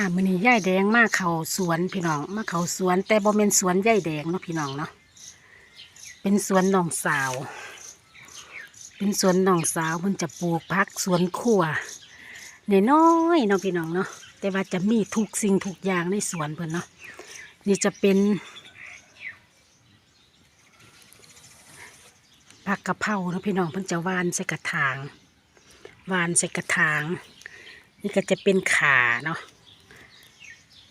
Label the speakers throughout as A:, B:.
A: อ่ามือนี้ยายแดงมาเขาสวนพี่น้อง มาเขาสวน แต่บ่แม่นสวนยายแดงเนาะพี่น้องเนาะเป็นสวนน้องสาว เป็นสวนน้องสาวเพิ่นจะปลูกผักสวนครัวน้อยเนาะพี่น้องเนาะแต่ว่าจะมีทุกสิ่งทุกอย่างในสวนเพิ่อนเนาะนี่จะเป็นผักกะเพราเนาะพี่น้องเพิ่นจะวานใส่กระถาง วานใส่กระถาง นี่ก็จะเป็นขาเนาะ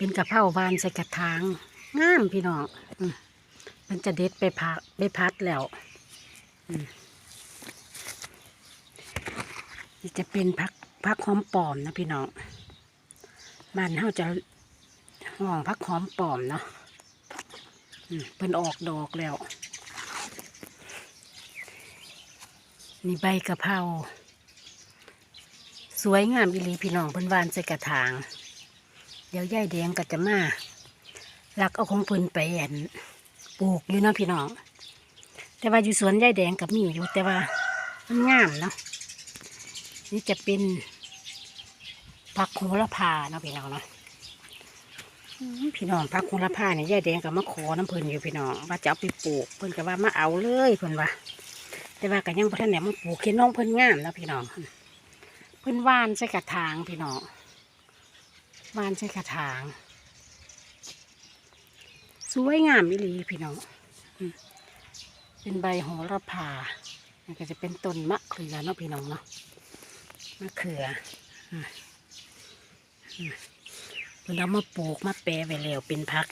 A: เป็นกะเพราวานใส่กระถางงามพี่น้องมันจะเด็ดไปพักไปพัดแล้วนี่จะเป็นพักพักหอมปอมนะพี่น้องบ้านเขาจะห้องพักหอมปอมเนาะเป็นออกดอกแล้ว นี่ใบกะเพราสวยงามอีหลีพี่น้องเพิ่นหวานใส่กระถาง เดี๋ยวยายแดงก็จะมาหลักเอาของเพิ่นไปอันปลูกอยู่นะพี่น้อง แต่ว่าอยู่สวนยายแดงกับมีอยู่แต่ว่ามันงามเนาะนี่จะเป็นผักโหระพาเนาะพี่น้องเนาะพี่น้องผักโหระพาเนี่ยยายแดงกับมะขอน้ำเพิ่นอยู่พี่น้องว่าจะเอาไปปลูกเพิ่นก็ว่ามาเอาเลยเพิ่นว่าแต่ว่าก็ยังบ่ทันได้มาปลูกเห็นน้องเพิ่นงามเนาะพี่น้องเพิ่นว่านใส่กระถางพี่น้อง วานใส่กระถาง สวยงามอีหลีพี่น้องเป็นใบโหระพามันก็จะเป็นต้นมะเขือเนาะพี่น้องเนาะมะเขืออืมอืมเพิ่นเอามาปลูกมาแปรไว้แล้วเป็นพัก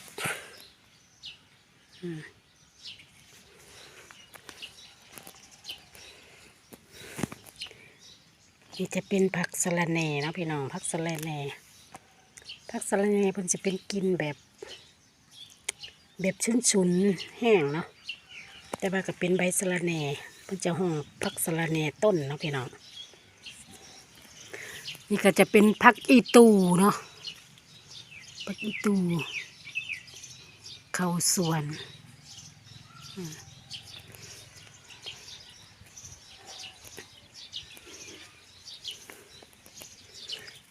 A: นี่จะเป็นผักสะระแหน่เนาะพี่น้องผักสะระแหน่ ผักสะระแหน่เพิ่นจะเป็นกินแบบ แบบชุนๆแห้งเนาะแต่ว่าก็เป็นใบสะระแหน่เพิ่นจะห่อผักสะระแหน่ต้นเนาะพี่น้องนี่ก็จะเป็นผักอีตูเนาะผักอีตูเข้าสวน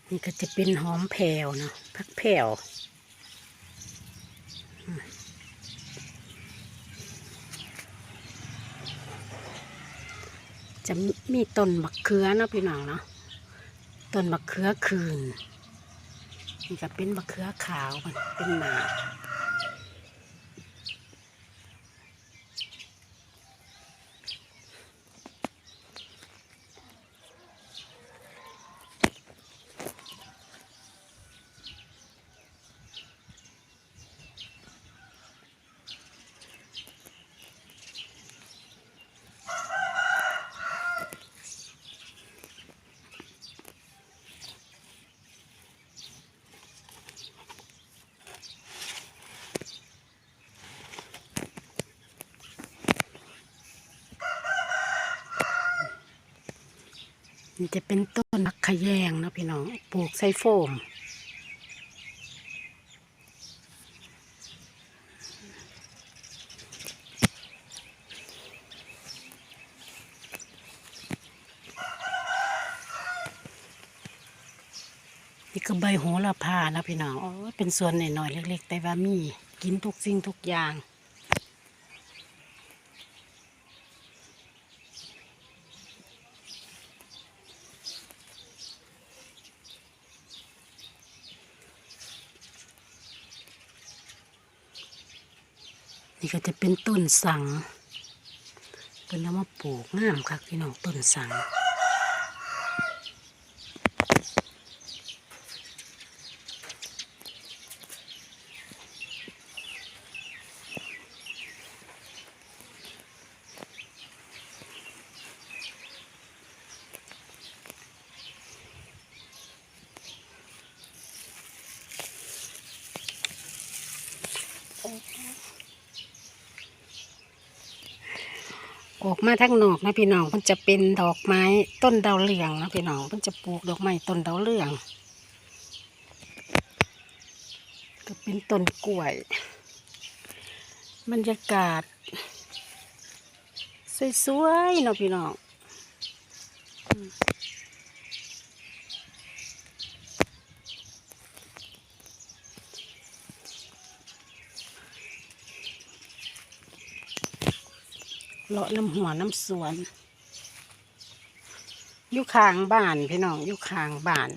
A: นี่ก็จะเป็นหอมแผ่วเนาะ พักแผ่วจะมีต้นบักเขือเนาะพี่น้องเนาะต้นบักเขือคืนนี่ก็เป็นบักเขือขาวมันเป็นหนา นี่จะเป็นต้นมักขแยงเนาะพี่น้อง ปลูกใส่โฟม นี่ก็ใบโหระพานะพี่น้องเป็นส่วนหน่อยๆเล็ก ๆ แต่ว่ามีกินทุกสิ่งทุกอย่าง นี่ก็จะเป็นต้นสังเป็นเอามาปลูกงามค่ะพี่น้องต้นสัง ออกมาทั้งนอกนะพี่น้องมันจะเป็นดอกไม้ต้นดาวเรืองนะพี่น้องมันจะปลูกดอกไม้ต้นดาวเรืองก็เป็นต้นกล้วย บรรยากาศ สวยๆเนาะพี่น้อง เลาะน้ำหัวน้ำสวนอยู่ข้างบ้านพี่น้องอยู่ข้างบ้าน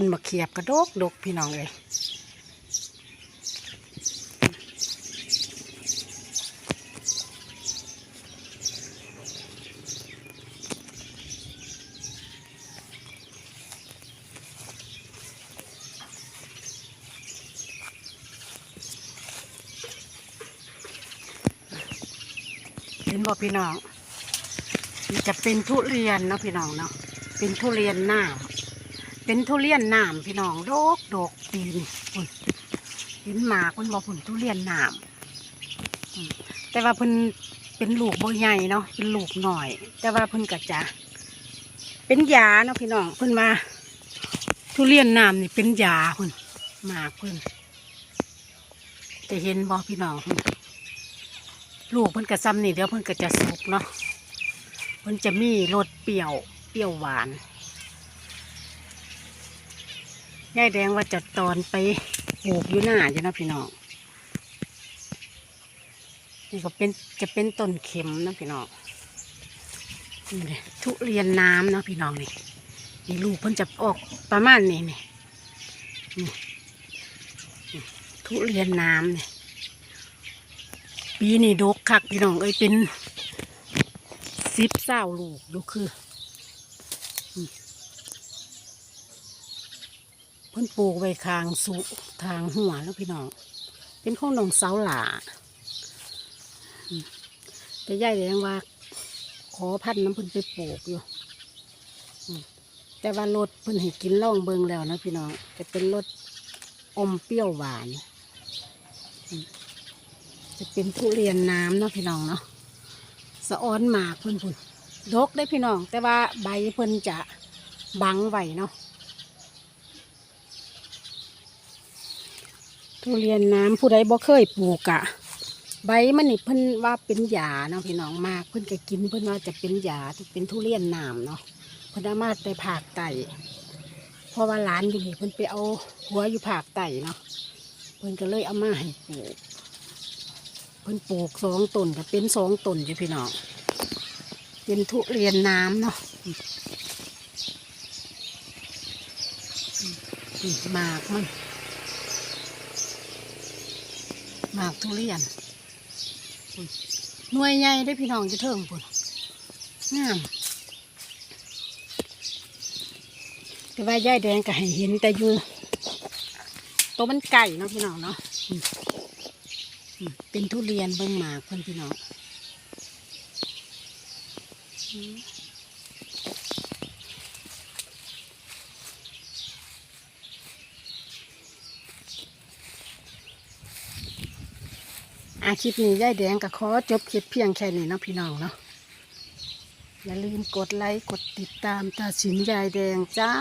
A: ต้นมะเขียบกระดกดกพี่น้องเลยเห็นบ่พี่น้อง จะเป็นทุเรียนเนาะพี่น้องเนาะ เป็นทุเรียนหน้ำ เป็นทุเรียนหน้ำพี่น้องโดกโดกปีนเห็นหมากมันบอกผุนทุเรียนหน้ำอืมแต่ว่าเพิ่นเป็นลูกบ่ใหญ่เนาะเป็นลูกหน่อย แต่ว่าเพิ่นก็จะเป็นยาเนาะพี่น้องเพิ่นมาทุเรียนหน้ำนี่เป็นยาเพิ่นหมากเพิ่นจะเห็นบ่พี่น้องลูกเพิ่นกระซ้ำนี่เดี๋ยวเพิ่นก็จะสุกเนาะเพิ่นจะมีรสเปรี้ยวเปรี้ยวหวาน ยายแดงว่าจะตอนไปปลูกอยู่หน้าจ้ะนะพี่น้อง นี่ก็เป็นจะเป็นต้นเข็มนะพี่น้องนี่เลยทุเรียนน้ำนะพี่น้องนี่นี่ลูกเพิ่นจะออกประมาณนี้นี่นี่ทุเรียนน้ำนี่ปีนี้ดกคักพี่น้องเอ้ยเป็นสิบเศร้าลูกดูคือมเพิ่นปลูกไว้คางสุทางหัวแล้วพี่น้องเป็นข้องนองเสาหลาแต่ยายแดงว่า ขอพันน้ำเพิ่นไปปลูกอยู่แต่ว่ารสเพิ่นให้กินล่องเบิงแล้วนะพี่น้องจะเป็นรสอมเปรี้ยวหวาน จะเป็นทุเรียนน้ำเนาะพี่น้องเนาะสะอ้อนหมากเพิ่นพุ่นดกได้พี่น้อง แต่ว่าใบเพิ่นจะบังไว้เนาะ ทุเรียนน้ำผู้ใดบ่เคยปลูกอะใบมันนี่เพิ่นว่าเป็นยาเนาะพี่น้องมากเพิ่นก็กินเพิ่นว่าจะเป็นยาที่เป็นทุเรียนน้ำเนาะเพิ่นมาแต่ภาคใต้เพราะว่าร้านอยู่นี่เพิ่นไปเอาหัวอยู่ภาคใต้เนาะเพิ่นก็เลยเอามาให้ปลูกเพิ่นปลูกสองต้นก็เป็นสองต้นอยู่พี่น้องเป็นทุเรียนน้ำเนาะมอืมหมากมัน หมากทุเรียนหน่วยใหญ่ได้พี่น้องจะเทิงปุ่นงามแต่ว่ายายแดงก็ให้เห็นแต่อยู่ตัวมันไก่เนาะพี่น้องเนาะเป็นทุเรียนเบิ่งหมากเพื่อนพี่น้อง อาคลิปนี้ยายแดงก็ขอจบคลิปเพียงแค่นี้นะพี่น้องเนาะอย่าลืมกดไลค์กดติดตามตาสินยายแดงจ้า